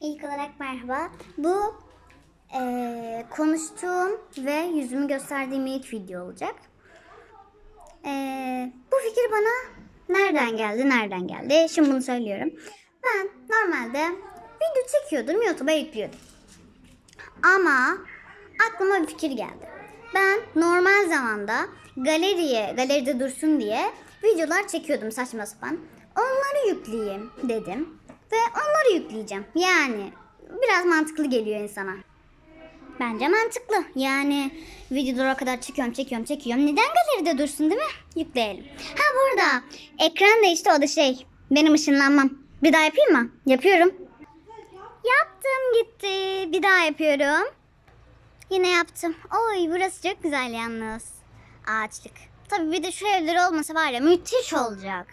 İlk olarak merhaba. Bu eee, konuştuğum ve yüzümü gösterdiğim ilk video olacak. Eee, bu fikir bana nereden geldi, nereden geldi? Şimdi bunu söylüyorum. Ben normalde video çekiyordum, YouTube'a yüklüyordum. Ama aklıma bir fikir geldi. Ben normal zamanda galeriye, galeride dursun diye videolar çekiyordum saçma sapan. Onları yükleyeyim dedim. Ve onları yükleyeceğim. Yani biraz mantıklı geliyor insana. Bence mantıklı. Yani videoları o kadar çekiyorum, çekiyorum, çekiyorum. Neden galeride dursun değil mi? Yükleyelim. Ha burada. Ekran değişti o da şey. Benim ışınlanmam. Bir daha yapayım mı? Yapıyorum. Yaptım gitti. Bir daha yapıyorum. Yine yaptım. Oy burası çok güzel yalnız. Ağaçlık. Tabii bir de şu evler olmasa var ya müthiş olacak.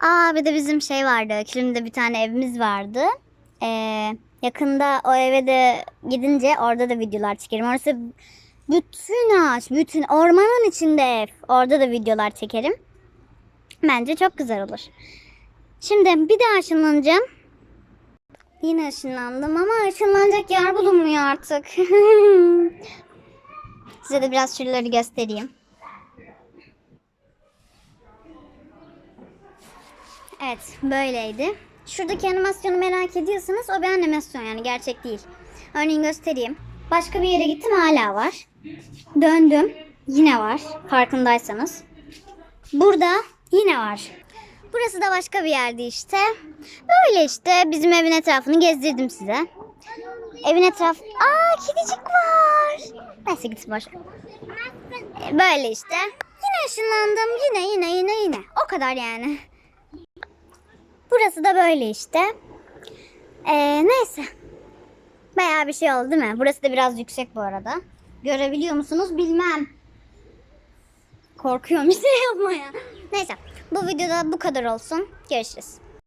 Aa bir de bizim şey vardı. Kilim'de bir tane evimiz vardı. Ee, yakında o eve de gidince orada da videolar çekerim. Orası bütün ağaç, bütün ormanın içinde ev. Orada da videolar çekerim. Bence çok güzel olur. Şimdi bir daha ışınlanacağım. Yine ışınlandım ama ışınlanacak yer bulunmuyor artık. Size de biraz şuraları göstereyim. Evet böyleydi. Şuradaki animasyonu merak ediyorsanız o bir animasyon yani gerçek değil. Örneğin göstereyim. Başka bir yere gittim hala var. Döndüm yine var farkındaysanız. Burada yine var. Burası da başka bir yerdi işte. Böyle işte bizim evin etrafını gezdirdim size. Evin etrafı... Aa kedicik var. Neyse gitsin boş. Böyle işte. Yine ışınlandım. Yine yine yine yine. O kadar yani. Burası da böyle işte. Ee, neyse. Bayağı bir şey oldu değil mi? Burası da biraz yüksek bu arada. Görebiliyor musunuz bilmem. Korkuyorum şey yapmaya. Neyse bu videoda bu kadar olsun. Görüşürüz.